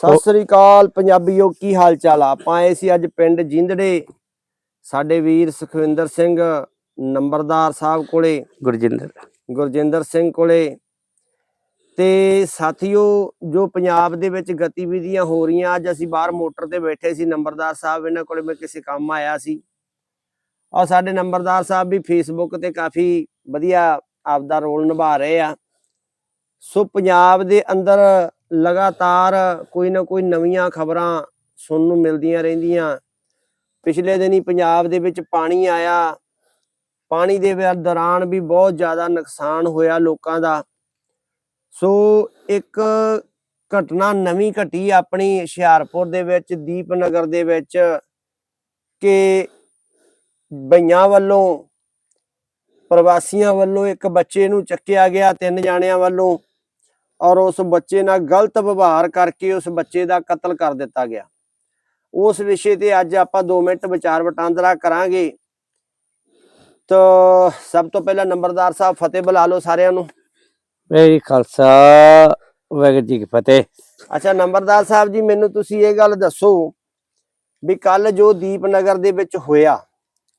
ਸਤਿ ਸ੍ਰੀ ਅਕਾਲ ਪੰਜਾਬੀਓ ਕੀ ਹਾਲ ਚਾਲ ਆ? ਆਪਾਂ ਆਏ ਸੀ ਅੱਜ ਪਿੰਡ ਜਿੰਦੜੇ। ਸਾਡੇ ਵੀਰ ਸੁਖਵਿੰਦਰ ਸਿੰਘ ਨੰਬਰਦਾਰ ਸਾਹਿਬ ਕੋਲੇ। ਗੁਰਜਿੰਦਰ। ਗੁਰਜਿੰਦਰ ਸਿੰਘ ਕੋਲੇ। ਤੇ ਸਾਥੀਓ ਜੋ ਪੰਜਾਬ ਦੇ ਵਿੱਚ ਗਤੀਵਿਧੀਆਂ ਹੋ ਰਹੀਆਂ ਅੱਜ ਅਸੀਂ ਬਾਹਰ ਮੋਟਰ ਤੇ ਬੈਠੇ ਸੀ ਨੰਬਰਦਾਰ ਸਾਹਿਬ ਇਹਨਾਂ ਕੋਲੇ ਮੈਂ ਕਿਸੇ ਕੰਮ ਆਇਆ ਸੀ। ਔਰ ਸਾਡੇ ਨੰਬਰਦਾਰ ਸਾਹਿਬ ਵੀ ਫੇਸਬੁੱਕ ਤੇ ਕਾਫੀ ਵਧੀਆ ਆਪਦਾ ਰੋਲ ਨਿਭਾ ਰਹੇ ਆ। ਸੋ ਪੰਜਾਬ ਦੇ ਅੰਦਰ ਲਗਾਤਾਰ ਕੋਈ ਨਾ ਕੋਈ ਨਵੀਆਂ ਖਬਰਾਂ ਸੁਣਨ ਨੂੰ ਮਿਲਦੀਆਂ ਰਹਿੰਦੀਆਂ। ਪਿਛਲੇ ਦਿਨੀ ਪੰਜਾਬ ਦੇ ਵਿੱਚ ਪਾਣੀ ਆਇਆ। ਪਾਣੀ ਦੇ ਦੌਰਾਨ ਵੀ ਬਹੁਤ ਜ਼ਿਆਦਾ ਨੁਕਸਾਨ ਹੋਇਆ ਲੋਕਾਂ ਦਾ। ਸੋ ਇੱਕ ਘਟਨਾ ਨਵੀਂ ਘਟੀ ਆਪਣੀ ਹੁਸ਼ਿਆਰਪੁਰ ਦੇ ਵਿੱਚ, ਦੀਪਨਗਰ ਦੇ ਵਿੱਚ ਕਿ ਬਈਆਂ ਵੱਲੋਂ, ਪ੍ਰਵਾਸੀਆਂ ਵੱਲੋਂ ਇੱਕ ਬੱਚੇ ਨੂੰ ਚੱਕਿਆ ਗਿਆ, ਤਿੰਨ ਜਾਣਿਆਂ ਵੱਲੋਂ। ਔਰ ਉਸ ਬੱਚੇ ਨਾਲ ਗਲਤ ਵਿਵਹਾਰ ਕਰਕੇ ਉਸ ਬੱਚੇ ਦਾ ਕਤਲ ਕਰ ਦਿੱਤਾ ਗਿਆ। ਉਸ ਵਿਸ਼ੇ ਤੇ ਅੱਜ ਆਪਾਂ 2 ਮਿੰਟ ਵਿਚਾਰ ਵਟਾਂਦਰਾ ਕਰਾਂਗੇ। ਤਾਂ ਸਭ ਤੋਂ ਪਹਿਲਾਂ ਨੰਬਰਦਾਰ ਸਾਹਿਬ ਫਤਿਹ ਬੁਲਾ ਲਓ ਸਾਰਿਆਂ ਨੂੰ। ਮੇਰੀ ਖਾਲਸਾ ਵਾਹਿਗੁਰੂ ਜੀ ਕੀ ਫਤਿਹ। ਅੱਛਾ ਨੰਬਰਦਾਰ ਸਾਹਿਬ ਜੀ ਮੈਨੂੰ ਤੁਸੀਂ ਇਹ ਗੱਲ ਦੱਸੋ ਵੀ ਕੱਲ ਜੋ ਦੀਪਨਗਰ ਦੇ ਵਿੱਚ ਹੋਇਆ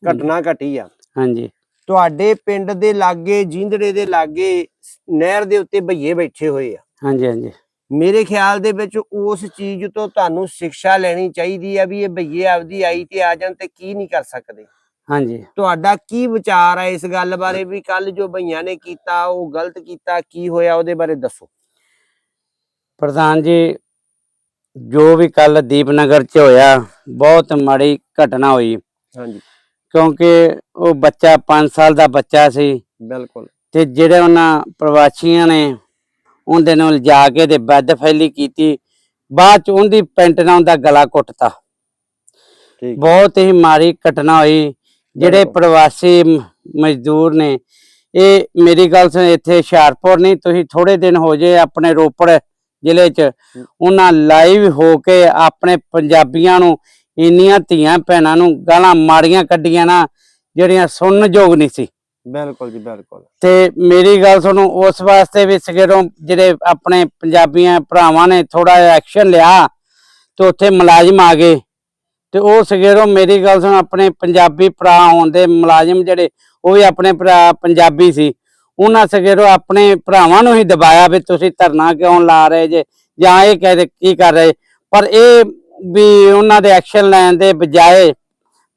ਘਟਨਾ ਘਟੀ ਆ। ਹਾਂਜੀ। ਤੁਹਾਡੇ ਪਿੰਡ ਦੇ ਲਾਗੇ ਜਿੰਦੜੇ ਦੇ ਲਾਗੇ ਨਹਿਰ ਦੇ ਉੱਤੇ ਭਈਏ ਬੈਠੇ ਹੋਏ ਆ। ਹਾਂਜੀ ਹਾਂਜੀ। ਮੇਰੇ ਖਿਆਲ ਦੇ ਵਿੱਚ ਉਸ ਚੀਜ਼ ਤੋਂ ਤੁਹਾਨੂੰ ਸਿੱਖਿਆ ਲੈਣੀ ਚਾਹੀਦੀ ਆ ਵੀ ਇਹ ਭਈਏ ਆਪਦੀ ਆਈ ਤੇ ਆ ਜਾਣ ਤੇ ਕੀ ਨਹੀਂ ਕਰ ਸਕਦੇ। ਹਾਂਜੀ। ਤੁਹਾਡਾ ਕੀ ਵਿਚਾਰ ਹੈ ਇਸ ਗੱਲ ਬਾਰੇ ਵੀ? ਕੱਲ ਜੋ ਭਈਆਂ ਨੇ ਕੀਤਾ ਉਹ ਗਲਤ ਕੀਤਾ ਕੀ ਹੋਇਆ ਉਹਦੇ ਬਾਰੇ ਦੱਸੋ। ਪ੍ਰਧਾਨ ਜੀ ਜੋ ਵੀ ਕੱਲ ਦੀਪਨਗਰ ਚ ਹੋਇਆ ਬਹੁਤ ਮਾੜੀ ਘਟਨਾ ਹੋਈ। ਹਾਂਜੀ। ਕਿਉਂਕਿ ਉਹ ਬੱਚਾ 5 ਸਾਲ ਦਾ ਬੱਚਾ ਸੀ। ਬਿਲਕੁਲ। ਤੇ ਜਿਹੜੇ ਉਹਨਾਂ ਪ੍ਰਵਾਸੀਆਂ ਨੇ ਉਹਦੇ ਨੂੰ ਲਿਜਾ ਕੇ ਤੇ ਬੈੱਦ ਫੈਲੀ ਕੀਤੀ। ਬਾਅਦ ਚ ਉਹਦੀ ਪੈਂਟ ਨਾਲ ਉਹਦਾ ਗਲਾ ਕੁੱਟਤਾ ਠੀਕ। ਬਹੁਤ ਹੀ ਮਾੜੀ ਘਟਨਾ ਹੋਈ। ਜਿਹੜੇ। ਪ੍ਰਵਾਸੀ ਮਜ਼ਦੂਰ ਨੇ ਇਹ ਮੇਰੀ ਗੱਲ ਸੁਣ ਇੱਥੇ ਹੁਸ਼ਿਆਰਪੁਰ ਨਹੀਂ ਤੁਸੀਂ ਥੋੜੇ ਦਿਨ ਹੋ ਜੇ ਆਪਣੇ ਰੋਪੜ ਜ਼ਿਲ੍ਹੇ 'ਚ। ਉਹਨਾਂ ਲਾਈਵ ਹੋ ਕੇ ਆਪਣੇ ਪੰਜਾਬੀਆਂ ਨੂੰ ਇੰਨੀਆਂ ਧੀਆਂ ਭੈਣਾਂ ਨੂੰ ਗਾਲਾਂ ਮਾਰੀਆਂ ਕੱਢੀਆਂ ਨਾ ਜਿਹੜੀਆਂ ਸੁਣਨ ਯੋਗ ਨਹੀਂ ਸੀ। ਬਿਲਕੁਲ ਜੀ ਬਿਲਕੁਲ। ਤੇ ਮੇਰੀ ਗੱਲ ਸੁਣੋ ਉਸ ਵਾਸਤੇ ਵੀ ਸਗੇਰੋਂ ਜਿਹੜੇ ਆਪਣੇ ਪੰਜਾਬੀਆਂ ਭਰਾਵਾਂ ਨੇ ਥੋੜਾ ਐਕਸ਼ਨ ਲਿਆ ਤੇ ਉੱਥੇ ਮੁਲਾਜ਼ਮ ਆ ਗਏ। ਤੇ ਉਹ ਸਗੇਰੋਂ ਮੇਰੀ ਗੱਲ ਸੁਣ ਆਪਣੇ ਪੰਜਾਬੀ ਭਰਾ ਹੋਣ ਦੇ ਮੁਲਾਜ਼ਮ ਜਿਹੜੇ ਉਹ ਵੀ ਆਪਣੇ ਭਰਾ ਪੰਜਾਬੀ ਸੀ। ਉਹਨਾਂ ਸਗੇਰੋਂ ਆਪਣੇ ਭਰਾਵਾਂ ਨੂੰ ਹੀ ਦਬਾਇਆ ਵੀ ਤੁਸੀਂ ਧਰਨਾ ਕਿਉਂ ਲਾ ਰਹੇ ਜੇ ਜਾਂ ਇਹ ਕਹਿ ਕੀ ਕਰ ਰਹੇ। ਪਰ ਇਹ ਵੀ ਉਹਨਾਂ ਦੇ ਐਕਸ਼ਨ ਲੈਣ ਦੇ ਬਜਾਏ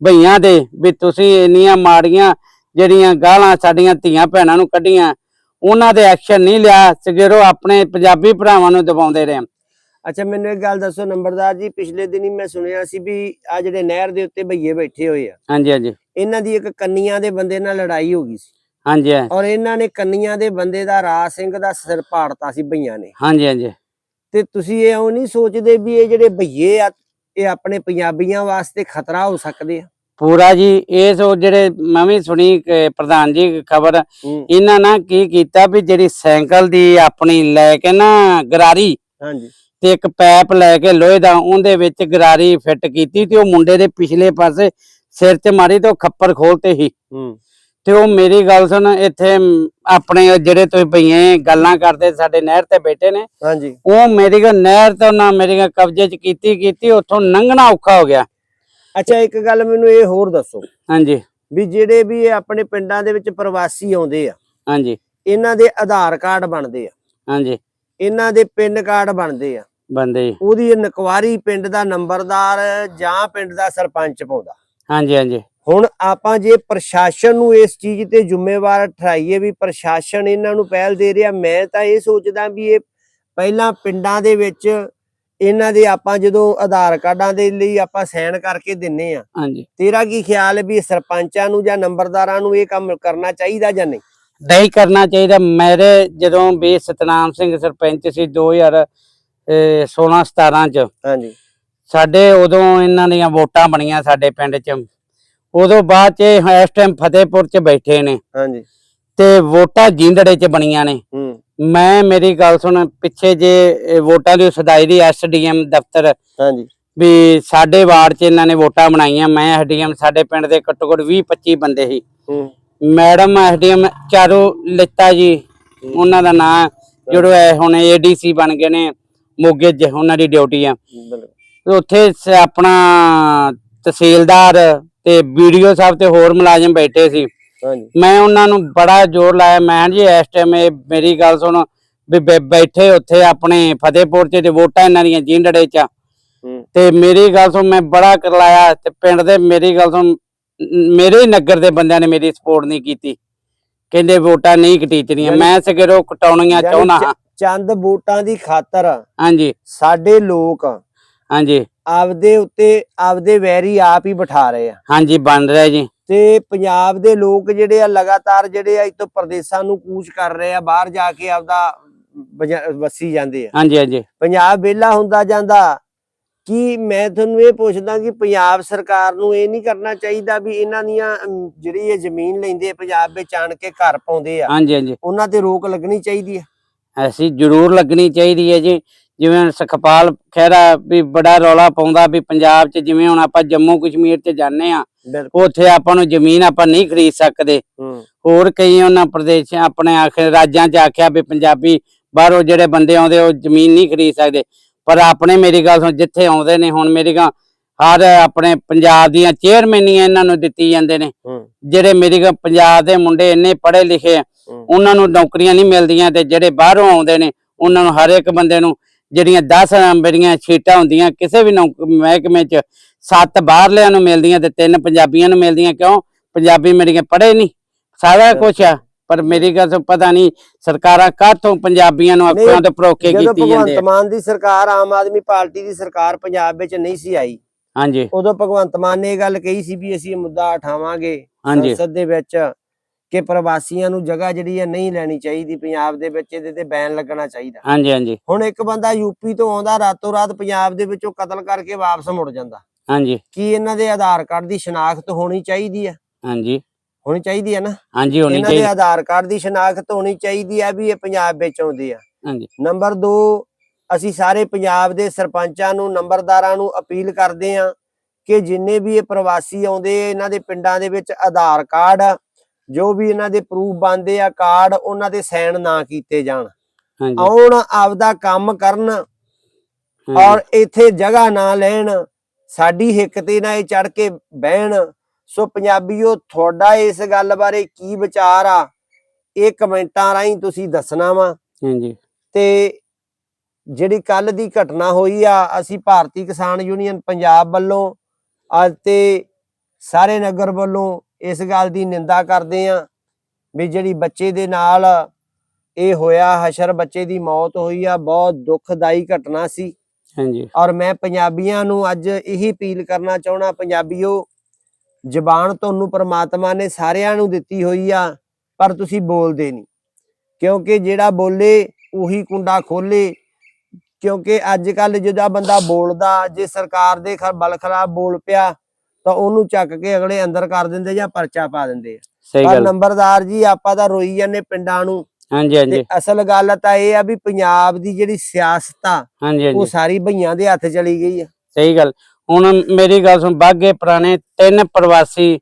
ਭਈਆਂ ਦੇ ਵੀ ਤੁਸੀਂ ਇੰਨੀਆਂ ਮਾੜੀਆਂ ਜਿਹੜੀਆਂ ਗਾਲਾਂ ਸਾਡੀਆਂ ਧੀਆਂ ਭੈਣਾਂ ਨੂੰ ਕੱਢੀਆਂ ਉਹਨਾਂ ਦੇ ਐਕਸ਼ਨ ਨਹੀਂ ਲਿਆ ਸਗੇਰੋਂ ਆਪਣੇ ਪੰਜਾਬੀ ਭਰਾਵਾਂ ਨੂੰ ਦਬਾਉਂਦੇ ਰਹੇ। ਅੱਛਾ ਮੈਨੂੰ ਇੱਕ ਗੱਲ ਦੱਸੋ ਨੰਬਰਦਾਰ ਜੀ ਪਿਛਲੇ ਦਿਨੀ ਮੈਂ ਸੁਣਿਆ ਸੀ ਵੀ ਆ ਜਿਹੜੇ ਨਹਿਰ ਦੇ ਉੱਤੇ ਭਈਏ ਬੈਠੇ ਹੋਏ ਆ ਹਾਂਜੀ ਹਾਂਜੀ। ਇਹਨਾਂ ਦੀ ਇੱਕ ਕੰਨੀਆਂ ਦੇ ਬੰਦੇ ਨਾਲ ਲੜਾਈ ਹੋ ਗਈ ਸੀ। ਹਾਂਜੀ ਔਰ ਇਹਨਾਂ ਨੇ ਕੰਨੀਆਂ ਦੇ ਬੰਦੇ ਦਾ ਰਾਜ ਸਿੰਘ ਦਾ ਸਿਰ ਪਾੜਤਾ ਸੀ ਭਈਆਂ ਨੇ। ਹਾਂਜੀ ਹਾਂਜੀ। ਤੇ ਤੁਸੀਂ ਇਹ ਉਹ ਨਹੀਂ ਸੋਚਦੇ ਵੀ ਇਹ ਜਿਹੜੇ ਭਈਏ ਆ ਇਹ ਆਪਣੇ ਪੰਜਾਬੀਆਂ ਵਾਸਤੇ ਖਤਰਾ ਹੋ ਸਕਦੇ ਆ? ਪੂਰਾ ਜੀ ਇਸ ਉਹ ਜਿਹੜੇ ਮੈਂ ਵੀ ਸੁਣੀ ਪ੍ਰਧਾਨ ਜੀ ਖਬਰ ਇਹਨਾਂ ਨਾ ਕੀ ਕੀਤਾ ਵੀ ਜਿਹੜੀ ਸਾਈਕਲ ਦੀ ਆਪਣੀ ਲੈ ਕੇ ਨਾ ਗਰਾਰੀ ਹਾਂਜੀ। ਤੇ ਇੱਕ ਪੈਪ ਲੈ ਕੇ ਲੋਹੇ ਦਾ ਉਹਦੇ ਵਿੱਚ ਗਰਾਰੀ ਫਿੱਟ ਕੀਤੀ ਤੇ ਉਹ ਮੁੰਡੇ ਦੇ ਪਿਛਲੇ ਪਾਸੇ ਸਿਰ ਤੇ ਮਾਰੀ ਤੇ ਉਹ ਖੱਪਰ ਖੋਲਤੇ ਹੀ ਹੂੰ। ਤੇ ਉਹ ਮੇਰੀ ਗੱਲ ਸੁਣ ਇੱਥੇ ਆਪਣੇ ਜਿਹੜੇ ਤੁਸੀਂ ਭਈਏ ਗੱਲਾਂ ਕਰਦੇ ਸਾਡੇ ਨਹਿਰ ਤੇ ਬੈਠੇ ਨੇ ਹਾਂਜੀ। ਉਹ ਮੇਰੀ ਗੱਲ ਨਹਿਰ ਤੋਂ ਨਾ ਮੇਰੀ ਗੱਲ ਕਬਜ਼ੇ ਚ ਕੀਤੀ ਕੀਤੀ ਉੱਥੋਂ ਲੰਘਣਾ ਔਖਾ ਹੋ ਗਿਆ। ਅੱਛਾ ਇੱਕ ਗੱਲ ਮੈਨੂੰ ਇਹ ਹੋਰ ਦੱਸੋ। ਹਾਂਜੀ। ਵੀ ਜਿਹੜੇ ਵੀ ਇਹ ਆਪਣੇ ਪਿੰਡਾਂ ਦੇ ਵਿੱਚ ਪ੍ਰਵਾਸੀ ਆਉਂਦੇ ਆ ਹਾਂਜੀ। ਇਹਨਾਂ ਦੇ ਆਧਾਰ ਕਾਰਡ ਬਣਦੇ ਆ। ਹਾਂਜੀ। ਇਹਨਾਂ ਦੇ ਪਿੰਨ ਕਾਰਡ ਬਣਦੇ ਆ। ਬੰਦੇ। ਉਹਦੀ ਇਨਕੁਆਰੀ ਪਿੰਡ ਦਾ ਨੰਬਰਦਾਰ ਜਾਂ ਪਿੰਡ ਦਾ ਸਰਪੰਚ ਪਾਉਂਦਾ। ਹਾਂਜੀ ਹਾਂਜੀ। ਹੁਣ ਆਪਾਂ ਜੇ ਪ੍ਰਸ਼ਾਸਨ ਨੂੰ ਇਸ ਚੀਜ਼ ਤੇ ਜ਼ਿੰਮੇਵਾਰ ਠਹਿਰਾਈਏ ਵੀ ਪ੍ਰਸ਼ਾਸਨ ਇਹਨਾਂ ਨੂੰ ਪਹਿਲ ਦੇ ਰਿਹਾ ਮੈਂ ਤਾਂ ਇਹ ਸੋਚਦਾ ਵੀ ਇਹ ਪਹਿਲਾਂ ਪਿੰਡਾਂ ਦੇ ਵਿੱਚ ਇਹਨਾਂ ਦੇ ਆਪਾਂ ਜਦੋਂ ਆਧਾਰ ਕਾਰਡਾਂ ਦੇ ਲਈ ਆਪਾਂ ਸਾਈਨ ਕਰਕੇ ਦਿੰਨੇ ਆ। ਹਾਂਜੀ। ਤੇਰਾ ਕੀ ਖਿਆਲ ਹੈ ਵੀ ਸਰਪੰਚਾਂ ਨੂੰ ਜਾਂ ਨੰਬਰਦਾਰਾਂ ਨੂੰ ਇਹ ਕੰਮ ਕਰਨਾ ਚਾਹੀਦਾ ਜਾਂ ਨਹੀਂ? ਨਹੀਂ ਕਰਨਾ ਚਾਹੀਦਾ। ਮੇਰੇ ਜਦੋਂ ਵੀ ਸਤਨਾਮ ਸਿੰਘ ਸਰਪੰਚ ਸੀ 2016 17 ਚ ਹਾਂਜੀ। ਸਾਡੇ ਉਦੋਂ ਇਹਨਾਂ ਦੀਆਂ ਵੋਟਾਂ ਬਣੀਆਂ ਸਾਡੇ ਪਿੰਡ ਚ। ਉਦੋਂ ਬਾਅਦ ਚ ਇਹ ਇਸ ਟਾਈਮ ਫਤਿਹਪੁਰ ਚ ਬੈਠੇ ਨੇ। ਹਾਂਜੀ। ਤੇ ਵੋਟਾਂ ਜਿੰਦੜੇ ਚ ਬਣੀਆਂ ਨੇ। ਹੂੰ। ਮੈਂ ਮੇਰੀ ਗੱਲ ਸੁਣ ਪਿੱਛੇ ਜੇ ਇਹ ਵੋਟਾਂ ਦੀ ਸਦਾਈ ਦੀ ਐਸਡੀਐਮ ਦਫ਼ਤਰ ਹਾਂਜੀ। ਵੀ ਸਾਡੇ ਵਾਰਡ 'ਚ ਇਹਨਾਂ ਨੇ ਵੋਟਾਂ ਬਣਾਈਆਂ। ਮੈਂ ਐਸਡੀਐਮ ਸਾਡੇ ਪਿੰਡ ਦੇ ਘੱਟੋ ਘੱਟ 20 25 ਬੰਦੇ ਸੀ। ਹੂੰ। ਮੈਡਮ ਐਸਡੀਐਮ ਚਾਰੂ ਲਿੱਤਾ ਜੀ। ਉਹਨਾਂ ਦਾ ਨਾਂ ਜਿਹੜੇ ਇਹ ਹੁਣ ਏਡੀਸੀ ਬਣ ਗਏ ਨੇ ਮੋਗੇ ਉਹਨਾਂ ਦੀ ਡਿਊਟੀ ਆ। ਉੱਥੇ ਸ- ਆਪਣਾ ਤਹਿਸੀਲਦਾਰ ਤੇ ਵੀਡੀਓ ਸਾਹਿਬ ਤੇ ਹੋਰ ਮੁਲਾਜ਼ਮ ਬੈਠੇ ਸੀ। ਮੈਂ ਉਹਨਾਂ ਨੂੰ ਬੜਾ ਜ਼ੋਰ ਲਾਇਆ ਮੈਂ ਜੀ ਇਸ ਟਾਈਮ ਇਹ ਮੇਰੀ ਗੱਲ ਸੁਣੋ ਵੀ ਬੈਠੇ ਉੱਥੇ ਆਪਣੇ ਫਤਿਹਪੁਰ ਚ ਤੇ ਵੋਟਾਂ ਇਹਨਾਂ ਦੀਆਂ ਜਿੰਡੜੇ ਚ। ਤੇ ਮੇਰੀ ਗੱਲ ਸੁਣ ਮੈਂ ਬੜਾ ਕਰਲਾਇਆ ਤੇ ਪਿੰਡ ਦੇ ਮੇਰੀ ਗੱਲ ਸੁਣ ਮੇਰੇ ਨਗਰ ਦੇ ਬੰਦਿਆਂ ਨੇ ਮੇਰੀ ਸਪੋਰਟ ਨਹੀਂ ਕੀਤੀ। ਕਹਿੰਦੇ ਵੋਟਾਂ ਨਹੀਂ ਕਟੀਚਣੀਆਂ ਮੈਂ ਸਗਰੋ ਕਟਾਉਣੀਆਂ ਚਾਹੁੰਦਾ ਹਾਂ। ਚੰਦ ਵੋਟਾਂ ਦੀ ਖਾਤਰ ਹਾਂਜੀ। ਸਾਡੇ ਲੋਕ ਹਾਂਜੀ। ਆਪਦੇ ਉੱਤੇ ਆਪਦੇ ਵੈਰੀ ਆਪ ਹੀ ਬਿਠਾ ਰਹੇ ਆ। ਹਾਂਜੀ ਬਣ ਰਿਹਾ ਜੀ। ਤੇ ਪੰਜਾਬ ਦੇ ਲੋਕ ਜਿਹੜੇ ਆ ਲਗਾਤਾਰ ਜਿਹੜੇ ਆ ਇਤੋਂ ਪ੍ਰਦੇਸ਼ਾਂ ਨੂੰ ਕੂਚ ਕਰ ਰਹੇ ਆ ਬਾਹਰ ਜਾ ਕੇ ਆਪਦਾ ਵਸੀ ਜਾਂਦੇ ਆ। ਹਾਂਜੀ ਹਾਂਜੀ। ਪੰਜਾਬ ਵਿਹਲਾ ਹੁੰਦਾ ਜਾਂਦਾ। ਕੀ ਮੈਂ ਤੁਹਾਨੂੰ ਇਹ ਪੁੱਛਦਾ ਕਿ ਪੰਜਾਬ ਸਰਕਾਰ ਨੂੰ ਇਹ ਨਹੀਂ ਕਰਨਾ ਚਾਹੀਦਾ ਵੀ ਇਹਨਾਂ ਦੀਆਂ ਜਿਹੜੀ ਇਹ ਜ਼ਮੀਨ ਲੈਂਦੇ ਆ ਪੰਜਾਬ ਵਿੱਚ ਆਣ ਕੇ ਘਰ ਪਾਉਂਦੇ ਆ। ਹਾਂਜੀ ਹਾਂਜੀ। ਉਹਨਾਂ ਤੇ ਰੋਕ ਲੱਗਣੀ ਚਾਹੀਦੀ ਹੈ ਐਸੀ ਜ਼ਰੂਰ ਲੱਗਣੀ ਚਾਹੀਦੀ ਹੈ ਜੀ। ਜਿਵੇਂ ਸੁਖਪਾਲ ਖਹਿਰਾ ਵੀ ਬੜਾ ਰੌਲਾ ਪਾਉਂਦਾ ਵੀ ਪੰਜਾਬ 'ਚ ਜਿਵੇਂ ਹੁਣ ਆਪਾਂ ਜੰਮੂ ਕਸ਼ਮੀਰ 'ਚ ਜਾਂਦੇ ਆ ਉੱਥੇ ਆਪਾਂ ਨੂੰ ਜ਼ਮੀਨ ਆਪਾਂ ਨਹੀਂ ਖਰੀਦ ਸਕਦੇ। ਹੋਰ ਕਈ ਉਹਨਾਂ ਪ੍ਰਦੇਸ਼ਾਂ ਆਪਣੇ ਆਖੇ ਰਾਜਾਂ 'ਚ ਆਖਿਆ ਵੀ ਪੰਜਾਬੀ ਬਾਹਰੋਂ ਜਿਹੜੇ ਬੰਦੇ ਆਉਂਦੇ ਉਹ ਜ਼ਮੀਨ ਨਹੀਂ ਖਰੀਦ ਸਕਦੇ। ਪਰ ਆਪਣੇ ਮੇਰੀ ਗੱਲ ਸੁਣ ਜਿੱਥੇ ਆਉਂਦੇ ਨੇ ਹੁਣ ਮੇਰੀ ਗੱਲ ਹਰ ਆਪਣੇ ਪੰਜਾਬ ਦੀਆਂ ਚੇਅਰਮੈਨੀਆਂ ਇਹਨਾਂ ਨੂੰ ਦਿੱਤੀ ਜਾਂਦੇ ਨੇ। ਜਿਹੜੇ ਮੇਰੀ ਗੱਲ ਪੰਜਾਬ ਦੇ ਮੁੰਡੇ ਇੰਨੇ ਪੜ੍ਹੇ ਲਿਖੇ ਆ। ਉਹਨਾਂ ਨੂੰ ਨੌਕਰੀਆਂ ਨਹੀਂ ਮਿਲਦੀਆਂ ਤੇ ਜਿਹੜੇ ਬਾਹਰੋਂ ਆਉਂਦੇ ਨੇ ਉਹਨਾਂ ਨੂੰ ਹਰ ਇੱਕ ਬੰਦੇ ਨੂੰ ਜਿਹੜੀਆਂ 10 ਨੰਬਰੀਆਂ ਸੀਟਾਂ ਹੁੰਦੀਆਂ ਕਿਸੇ ਵੀ ਮਹਿਕਮੇ 'ਚ ਸੱਤ ਬਾਹਰਲਿਆਂ ਨੂੰ ਮਿਲਦੀਆਂ ਤੇ ਤਿੰਨ ਪੰਜਾਬੀਆਂ ਨੂੰ ਮਿਲਦੀਆਂ ਕਿਉਂ? ਪੰਜਾਬੀ ਮੇਰੀਆਂ ਪੜ੍ਹੇ ਨਹੀਂ ਸਾਰਾ ਕੁਝ ਆ। ਪਰ ਮੇਰੀ ਗੱਲ ਤੋਂ ਪਤਾ ਨਹੀਂ ਸਰਕਾਰਾਂ ਕਾਹਤੋਂ ਪੰਜਾਬੀਆਂ ਨੂੰ ਅੱਖਾਂ ਤੋਂ ਪਰੋਕੇ ਜਦੋਂ ਕੀਤੀ ਜਾਂਦੇ ਭਗਵੰਤ ਆ। ਮਾਨ ਦੀ ਸਰਕਾਰ ਆਮ ਆਦਮੀ ਪਾਰਟੀ ਦੀ ਸਰਕਾਰ ਪੰਜਾਬ ਵਿੱਚ ਨਹੀਂ ਸੀ ਆਈ ਹਾਂਜੀ। ਉਦੋਂ ਭਗਵੰਤ ਮਾਨ ਨੇ ਇਹ ਗੱਲ ਕਹੀ ਸੀ ਵੀ ਅਸੀਂ ਇਹ ਮੁੱਦਾ ਉਠਾਵਾਂਗੇ ਸੰਸਦ ਦੇ ਵਿੱਚ। ਕਿ ਪ੍ਰਵਾਸੀਆਂ ਨੂੰ ਜਗ੍ਹਾ ਜਿਹੜੀ ਹੈ ਨਹੀਂ ਲੈਣੀ ਚਾਹੀਦੀ ਪੰਜਾਬ ਦੇ ਵਿੱਚ ਇਹਦੇ ਤੇ ਬੈਨ ਲੱਗਣਾ ਚਾਹੀਦਾ। ਹਾਂਜੀ ਹਾਂਜੀ। ਹੁਣ ਇੱਕ ਬੰਦਾ ਯੂਪੀ ਤੋਂ ਆਉਂਦਾ ਰਾਤੋਂ ਰਾਤ ਪੰਜਾਬ ਦੇ ਵਿੱਚੋਂ ਕਤਲ ਕਰਕੇ ਵਾਪਸ ਮੁੜ ਜਾਂਦਾ। ਹਾਂਜੀ। ਕੀ ਇਹਨਾਂ ਦੇ ਆਧਾਰ ਕਾਰਡ ਦੀ ਸ਼ਨਾਖਤ ਹੋਣੀ ਚਾਹੀਦੀ ਹੈ? ਹਾਂਜੀ। ਹੋਣੀ ਚਾਹੀਦੀ ਹੈ ਨਾ? ਹਾਂਜੀ ਹੋਣੀ ਇਹਨਾਂ ਦੇ ਚਾਹੀਦੀ। ਆਧਾਰ ਕਾਰਡ ਦੀ ਸ਼ਨਾਖਤ ਹੋਣੀ ਚਾਹੀਦੀ ਹੈ ਵੀ ਇਹ ਪੰਜਾਬ ਵਿੱਚ ਆਉਂਦੇ ਆ। ਹਾਂਜੀ। ਨੰਬਰ 2 ਅਸੀਂ ਸਾਰੇ ਪੰਜਾਬ ਦੇ ਸਰਪੰਚਾਂ ਨੂੰ ਨੰਬਰਦਾਰਾਂ ਨੂੰ ਅਪੀਲ ਕਰਦੇ ਹਾਂ ਕਿ ਜਿੰਨੇ ਵੀ ਇਹ ਪ੍ਰਵਾਸੀ ਆਉਂਦੇ ਆ, ਇਹਨਾਂ ਦੇ ਪਿੰਡਾਂ ਦੇ ਵਿੱਚ ਆਧਾਰ ਕਾਰਡ ਆ, ਜੋ ਵੀ ਇਹਨਾਂ ਦੇ ਪ੍ਰੂਫ ਬਣਦੇ ਆ ਕਾਰਡ ਉਹਨਾਂ ਦੇ ਸਾਈਨ ਨਾ ਕੀਤੇ ਜਾਣ। ਆਉਣ ਆਪਦਾ ਕੰਮ ਕਰਨ ਔਰ ਇੱਥੇ ਜਗ੍ਹਾ ਨਾ ਲੈਣ ਸਾਡੀ ਹਿੱਕ ਤੇ ਨਾ ਇਹ ਚੜ ਕੇ ਬਹਿਣ। ਸੋ ਪੰਜਾਬੀਓ ਤੁਹਾਡਾ ਇਸ ਗੱਲ ਬਾਰੇ ਕੀ ਵਿਚਾਰ ਆ? ਇਹ ਕਮੈਂਟਾਂ ਰਾਹੀਂ ਤੁਸੀਂ ਦੱਸਣਾ ਵਾ। ਹਾਂਜੀ। ਤੇ ਜਿਹੜੀ ਕੱਲ ਦੀ ਘਟਨਾ ਹੋਈ ਆ ਅਸੀਂ ਭਾਰਤੀ ਕਿਸਾਨ ਯੂਨੀਅਨ ਪੰਜਾਬ ਵੱਲੋਂ ਅੱਜ ਤੇ ਸਾਰੇ ਨਗਰ ਵੱਲੋਂ ਇਸ ਗੱਲ ਦੀ ਨਿੰਦਾ ਕਰਦੇ ਆ ਵੀ ਜਿਹੜੀ ਬੱਚੇ ਦੇ ਨਾਲ ਇਹ ਹੋਇਆ ਹਸ਼ਰ ਬੱਚੇ ਦੀ ਮੌਤ ਹੋਈ ਆ ਬਹੁਤ ਦੁਖਦਾਈ ਘਟਨਾ ਸੀ। ਹਾਂਜੀ। ਔਰ ਮੈਂ ਪੰਜਾਬੀਆਂ ਨੂੰ ਅੱਜ ਇਹੀ ਅਪੀਲ ਕਰਨਾ ਚਾਹਣਾ ਪੰਜਾਬੀਓ ਜ਼ਬਾਨ ਤੁਹਾਨੂੰ ਪ੍ਰਮਾਤਮਾ ਨੇ ਸਾਰਿਆਂ ਨੂੰ ਦਿੱਤੀ ਹੋਈ ਆ ਪਰ ਤੁਸੀਂ ਬੋਲਦੇ ਨਹੀਂ। ਕਿਉਂਕਿ ਜਿਹੜਾ ਬੋਲੇ ਉਹੀ ਕੁੰਡਾ ਖੋਲੇ। ਕਿਉਂਕਿ ਅੱਜ ਕੱਲ ਜਿਹਦਾ ਬੰਦਾ ਬੋਲਦਾ ਜੇ ਸਰਕਾਰ ਦੇ ਬਲ ਖਿਲਾਫ ਬੋਲ ਪਿਆ ਤਾਂ ਉਹਨੂੰ ਚੱਕ ਕੇ ਅਗਲੇ ਅੰਦਰ ਕਰ ਦਿੰਦੇ ਜਾਂ ਪਰਚਾ ਪਾ ਦਿੰਦੇ ਆ। ਸਹੀ ਪਰ ਗੱਲ। ਨੰਬਰਦਾਰ ਜੀ ਆਪਾਂ ਤਾਂ ਰੋਈ ਜਾਂਦੇ ਪਿੰਡਾਂ ਨੂੰ। ਹਾਂਜੀ ਹਾਂਜੀ। ਤੇ ਅਸਲ ਗੱਲ ਤਾਂ ਇਹ ਆ ਵੀ ਪੰਜਾਬ ਦੀ ਜਿਹੜੀ ਸਿਆਸਤ ਆ ਹਾਂਜੀ ਉਹ ਹਾਂਜੀ। ਸਾਰੀ ਭਈਆਂ ਦੇ ਹੱਥ ਚਲੀ ਗਈ ਆ। ਸਹੀ ਗੱਲ। ਹੁਣ ਮੇਰੀ ਗੱਲ ਸੁਣ ਬਾਗੇ ਪੁਰਾਣੇ ਤਿੰਨ ਪ੍ਰਵਾਸੀ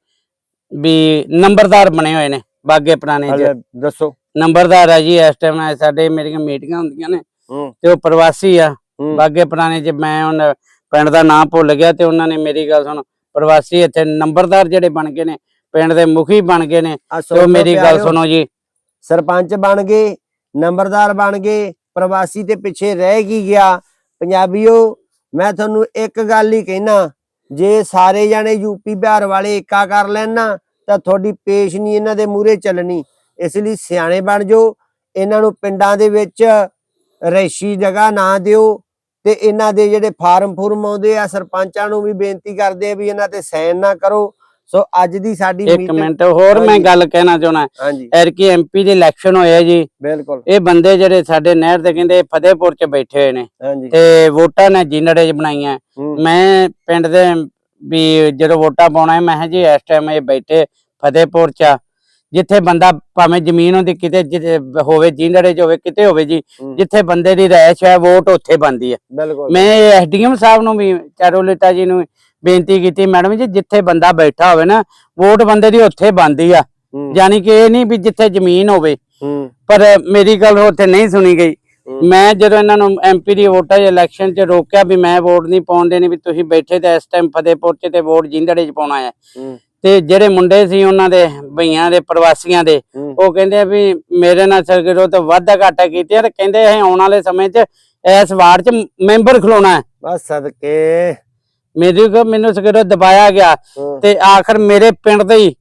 ਵੀ ਨੰਬਰਦਾਰ ਬਣੇ ਹੋਏ ਨੇ ਬਾਗੇ ਪੁਰਾਣੇ ਚ ਹਲੇ ਦੱਸੋ। ਨੰਬਰਦਾਰ ਆ ਜੀ ਇਸ ਟਾਈਮ ਸਾਡੇ ਮੇਰੀਆਂ ਮੀਟਿੰਗਾਂ ਹੁੰਦੀਆਂ ਨੇ ਹੂੰ। ਤੇ ਉਹ ਪ੍ਰਵਾਸੀ ਆ ਹੂੰ। ਬਾਗੇ ਪੁਰਾਣੇ ਚ ਮੈਂ ਹੁਣ ਪਿੰਡ ਦਾ ਨਾਮ ਭੁੱਲ ਗਿਆ ਤੇ ਉਹਨਾਂ ਨੇ ਮੇਰੀ ਗੱਲ ਸੁਣ ਪ੍ਰਵਾਸੀ ਇੱਥੇ ਨੰਬਰਦਾਰ ਜਿਹੜੇ ਬਣ ਗਏ ਨੇ ਪਿੰਡ ਦੇ ਮੁਖੀ ਬਣ ਗਏ ਨੇ। ਤੇ ਮੇਰੀ ਗੱਲ ਸੁਣੋ ਜੀ। ਸਰਪੰਚ ਬਣ ਗਏ ਨੰਬਰਦਾਰ ਬਣ ਗਏ ਪ੍ਰਵਾਸੀ ਤੇ ਪਿੱਛੇ ਰਹਿ ਕੀ ਗਿਆ। ਪੰਜਾਬੀਓ ਮੈਂ ਤੁਹਾਨੂੰ ਇੱਕ ਗੱਲ ਹੀ ਕਹਿਣਾ ਜੇ ਸਾਰੇ ਜਾਣੇ ਯੂਪੀ ਬਿਹਾਰ ਵਾਲੇ ਏਕਾ ਕਰ ਲੈਣ ਤਾਂ ਤੁਹਾਡੀ ਪੇਸ਼ ਨਹੀਂ ਇਹਨਾਂ ਦੇ ਮੂਹਰੇ ਚੱਲਣੀ। ਇਸ ਲਈ ਸਿਆਣੇ ਬਣ ਜਾਓ ਇਹਨਾਂ ਨੂੰ ਪਿੰਡਾਂ ਦੇ ਵਿੱਚ ਰੈਸ਼ੀ ਜਗ੍ਹਾ ਨਾ ਦਿਓ। ਤੇ ਇਹਨਾਂ ਦੇ ਜਿਹੜੇ ਫਾਰਮ ਫੁਰਮ ਆਉਂਦੇ ਆ ਸਰਪੰਚਾਂ ਨੂੰ ਵੀ ਬੇਨਤੀ ਕਰਦੇ ਆ ਵੀ ਇਹਨਾਂ ਤੇ ਸਾਈਨ ਨਾ ਕਰੋ। ਸੋ ਅੱਜ ਦੀ ਸਾਡੀ ਇੱਕ ਮਿੰਟ ਹੋਰ ਮੈਂ। ਗੱਲ ਕਹਿਣਾ ਹਾਂਜੀ। ਐਰਕੀ ਐਮਪੀ ਦੇ ਇਲੈਕਸ਼ਨ ਹੋਇਆ ਜੀ। ਬਿਲਕੁਲ। ਇਹ ਬੰਦੇ ਜਿਹੜੇ ਸਾਡੇ ਨਹਿਰ ਦੇ ਕਹਿੰਦੇ ਫਤਿਹਪੁਰ ਚ ਬੈਠੇ ਹੋਏ ਨੇ। ਤੇ ਵੋਟਾਂ ਨੇ ਜਿੰਨੜੇ ਚ ਬਣਾਈਆਂ। ਮੈਂ ਪਿੰਡ ਦੇ ਵੀ ਜਦੋਂ ਵੋਟਾਂ ਪਾਉਣਾ ਮੈਂ ਜੀ ਇਸ ਟਾਈਮ ਇਹ ਬੈਠੇ ਫਤਿਹਪੁਰ ਚ। ਜਿੱਥੇ ਬੰਦਾ ਭਾਵੇਂ ਜ਼ਮੀਨ ਹੁੰਦੀ ਕਿਤੇ ਹੋਵੇ ਜਿੰਦੜੇ ਹੋਵੇ ਕਿਤੇ ਹੋਵੇ ਜੀ ਜਿੱਥੇ ਬੰਦੇ ਦੀ ਰਹਿਸ਼ ਹੈ ਵੋਟ ਉੱਥੇ ਬੰਦੀ ਹੈ। ਮੈਂ ਐਸਡੀਐਮ ਸਾਹਿਬ ਨੂੰ ਵੀ ਚਾਰੋਲੇਟਾ ਜੀ ਨੂੰ ਬੇਨਤੀ ਕੀਤੀ ਮੈਡਮ ਜੀ ਜਿੱਥੇ ਬੰਦਾ ਬੈਠਾ ਹੋਵੇ ਨਾ ਵੋਟ ਬੰਦੇ ਦੀ ਉੱਥੇ ਬੰਦੀ ਆ। ਯਾਨੀ ਕਿ ਇਹ ਨਹੀਂ ਵੀ ਜਿੱਥੇ ਜ਼ਮੀਨ ਹੋਵੇ। ਪਰ ਮੇਰੀ ਗੱਲ ਉੱਥੇ ਨਹੀਂ ਸੁਣੀ ਗਈ। ਮੈਂ ਜਦੋਂ ਇਹਨਾਂ ਨੂੰ ਐਮਪੀ ਦੀ ਵੋਟਾਂ ਦੇ ਇਲੈਕਸ਼ਨ 'ਚ ਰੋਕਿਆ ਵੀ ਮੈਂ ਵੋਟ ਨਹੀਂ ਪਾਉਣ ਦੇਣੀ ਵੀ ਤੁਸੀਂ ਬੈਠੇ ਤੇ ਇਸ ਟਾਈਮ ਫਤਿਹਪੁਰ 'ਚ ਤੇ ਵੋਟ ਜਿੰਦੜੇ 'ਚ ਪਾਉਣਾ ਹੈ। ਤੇ ਜਿਹੜੇ ਮੁੰਡੇ ਸੀ ਉਹਨਾਂ ਦੇ ਭਈਆਂ ਦੇ ਪ੍ਰਵਾਸੀਆਂ ਦੇ ਉਹ ਕਹਿੰਦੇ ਆ ਵੀ ਮੇਰੇ ਨਾਲ ਸਰਗਰੋ ਤੋਂ ਵਾਧਾ ਘਾਟਾ ਕੀਤੀ ਤੇ ਕਹਿੰਦੇ ਅਸੀਂ ਆਉਣ ਵਾਲੇ ਸਮੇਂ 'ਚ ਇਸ ਵਾਰਡ 'ਚ ਮੈਂਬਰ ਖਲੋਣਾ ਹੈ। ਬਸ ਸਦਕੇ। ਮੇਰੀ ਕੋ ਮੈਨੂੰ ਸਰਗਰੋ ਦਬਾਇਆ ਗਿਆ ਤੇ ਆਖਰ ਮੇਰੇ ਪਿੰਡ ਦੇ ਹੀ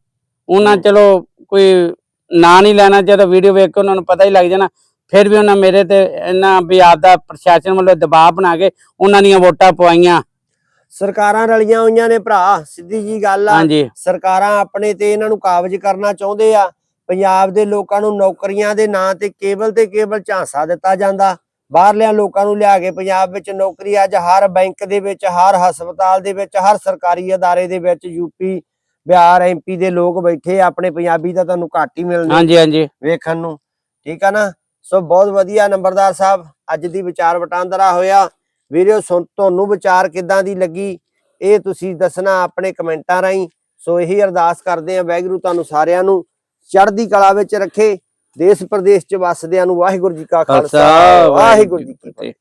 ਉਹਨਾਂ। ਚਲੋ ਕੋਈ ਨਾਂ ਨਹੀਂ ਲੈਣਾ ਜਦੋਂ ਵੀਡੀਓ ਵੇਖ ਕੇ ਉਹਨਾਂ ਨੂੰ ਪਤਾ ਹੀ ਲੱਗ ਜਾਣਾ। ਫਿਰ ਵੀ ਉਹਨਾਂ ਮੇਰੇ ਤੇ ਇਹਨਾਂ ਵੀ ਆਪਦਾ ਪ੍ਰਸ਼ਾਸਨ ਵੱਲੋਂ ਦਬਾਅ ਬਣਾ ਕੇ ਉਹਨਾਂ ਦੀਆਂ ਵੋਟਾਂ ਪਵਾਈਆਂ। ਸਰਕਾਰਾਂ ਰਲੀਆਂ ਹੋਈਆਂ ਨੇ ਭਰਾ ਸਿੱਧੀ ਜੀ ਗੱਲ ਆ। ਹਾਂਜੀ। ਸਰਕਾਰਾਂ ਆਪਣੇ ਤੇ ਇਹਨਾਂ ਨੂੰ ਕਾਬਜ ਕਰਨਾ ਚਾਹੁੰਦੇ ਆ। ਪੰਜਾਬ ਦੇ ਲੋਕਾਂ ਨੂੰ ਨੌਕਰੀਆਂ ਦੇ ਨਾਂ ਤੇ ਕੇਵਲ ਤੇ ਕੇਵਲ ਝਾਂਸਾ ਦਿੱਤਾ ਜਾਂਦਾ। ਬਾਹਰਲਿਆਂ ਲੋਕਾਂ ਨੂੰ ਲਿਆ ਕੇ ਪੰਜਾਬ ਵਿੱਚ ਨੌਕਰੀ ਅੱਜ ਹਰ ਬੈਂਕ ਦੇ ਵਿੱਚ ਹਰ ਹਸਪਤਾਲ ਦੇ ਵਿੱਚ ਹਰ ਸਰਕਾਰੀ ਅਦਾਰੇ ਦੇ ਵਿੱਚ ਯੂਪੀ ਬਿਹਾਰ ਐਮਪੀ ਦੇ ਲੋਕ ਬੈਠੇ ਆ, ਆਪਣੇ ਪੰਜਾਬੀ ਤਾਂ ਤੁਹਾਨੂੰ ਘੱਟ ਹੀ ਮਿਲਣੇ ਹਾਂਜੀ ਹਾਂਜੀ। ਵੇਖਣ ਨੂੰ। ਠੀਕ ਆ ਨਾ? ਸੋ ਬਹੁਤ ਵਧੀਆ ਨੰਬਰਦਾਰ ਸਾਹਿਬ ਅੱਜ ਦੀ ਵਿਚਾਰ ਵਟਾਂਦਰਾ ਹੋਇਆ। ਵੀਡੀਓ ਸੁਣ ਤੁਹਾਨੂੰ ਵਿਚਾਰ ਕਿੱਦਾਂ ਦੀ ਲੱਗੀ? ਇਹ ਤੁਸੀਂ ਦੱਸਣਾ ਆਪਣੇ ਕਮੈਂਟਾਂ ਰਾਹੀਂ। ਸੋ ਇਹੀ ਅਰਦਾਸ ਕਰਦੇ ਆ ਵੈਗਰੂ ਤੁਹਾਨੂੰ ਸਾਰਿਆਂ ਨੂੰ ਚੜ੍ਹਦੀ ਕਲਾ ਵਿੱਚ ਰੱਖੇ। ਦੇਸ਼ ਪ੍ਰਦੇਸ਼ ਚ ਵਸਦਿਆਂ ਨੂੰ ਵਾਹਿਗੁਰੂ ਜੀ ਕਾ ਖਾਲਸਾ ਵਾਹਿਗੁਰੂ ਜੀ ਕੀ ਫਤਿਹ।